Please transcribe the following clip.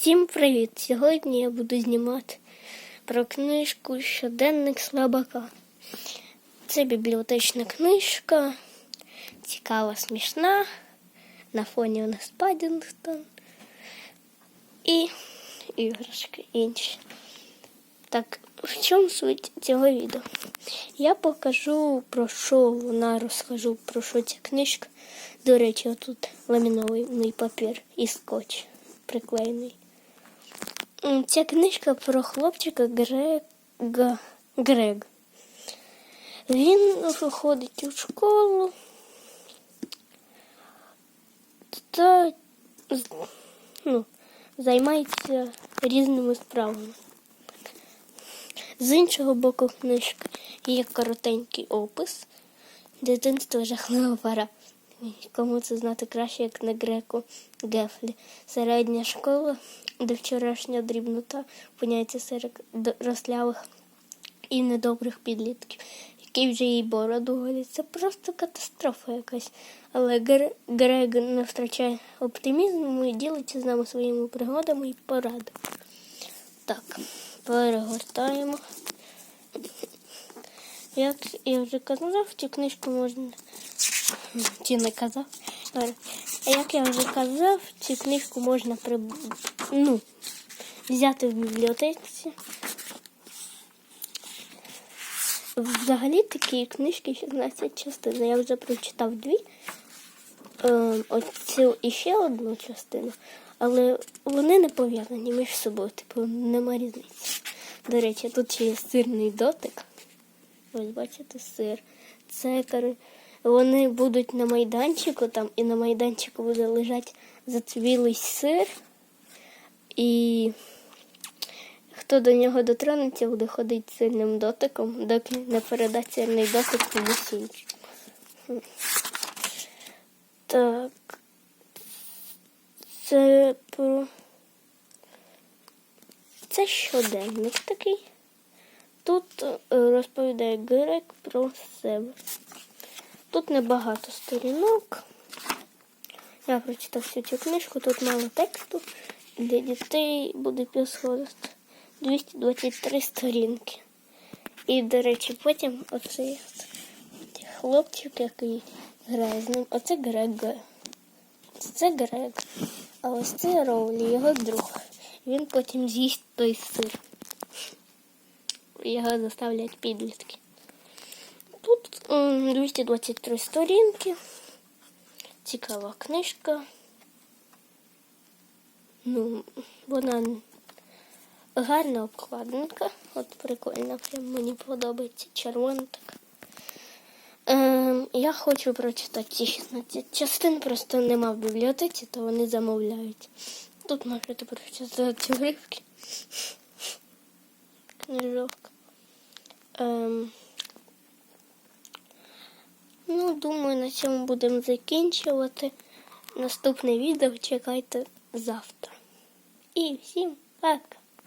Всім привіт! Сьогодні я буду знімати про книжку Щоденник слабака. Це бібліотечна книжка, цікава, смішна. На фоні у нас Паддінгтон і іграшки інші. Так, в чому суть цього відео? Я покажу про що вона розкажу, про що ця книжка. До речі, отут ламінований папір і скотч приклеєний. Ця книжка про хлопчика Грега. Грег. Він ходить у школу та ну, займається різними справами. З іншого боку книжки є коротенький опис. Дитинство жахлива пора. Кому це знати краще, як на греку Гефлі. Середня школа, де вчорашня дрібнота опиняється серед рослявих і недобрих підлітків, які вже їй бороду голять. Це просто катастрофа якась. Але Гре- Грег не втрачає оптимізму і ділиться з нами своїми пригодами і порадами. Так, перегортаємо. Як я вже казав, цю книжку можна. Чи не казав? А Як я вже казав, цю книжку можна при... ну, взяти в бібліотеці. Взагалі такі книжки 16 частин. Я вже прочитав дві. Ем, оцю і ще одну частину, але вони не пов'язані між собою, типу, нема різниці. До речі, тут ще є сирний дотик. Ось бачите, сир. Це вони будуть на майданчику там, і на майданчику буде лежати зацвілий сир. І хто до нього дотронеться, буде ходити сильним дотиком, доки не передасть сильний дотик комусь іншому. Так. Це про. Це щоденник такий. Тут е, розповідає Грек про себе. Тут небагато сторінок. Я прочитав всю цю книжку, тут мало тексту. Для дітей буде підходити 223 сторінки. І, до речі, потім оцей хлопчик, який грає з ним. Оце Грег. Це Грег. А ось це Роулі, його друг. Він потім з'їсть той сир. Його заставлять підлітки. Тут м, 223 сторінки. Цікава книжка. Ну, вона гарна обкладинка. От прикольна, прям мені подобається. Червона така. Ем, я хочу прочитати ці 16 частин, просто нема в бібліотеці, то вони замовляють. Тут можете прочитати уривки. Книжок. Ем, ну, думаю, на цьому будемо закінчувати. Наступне відео чекайте завтра. І всім пока!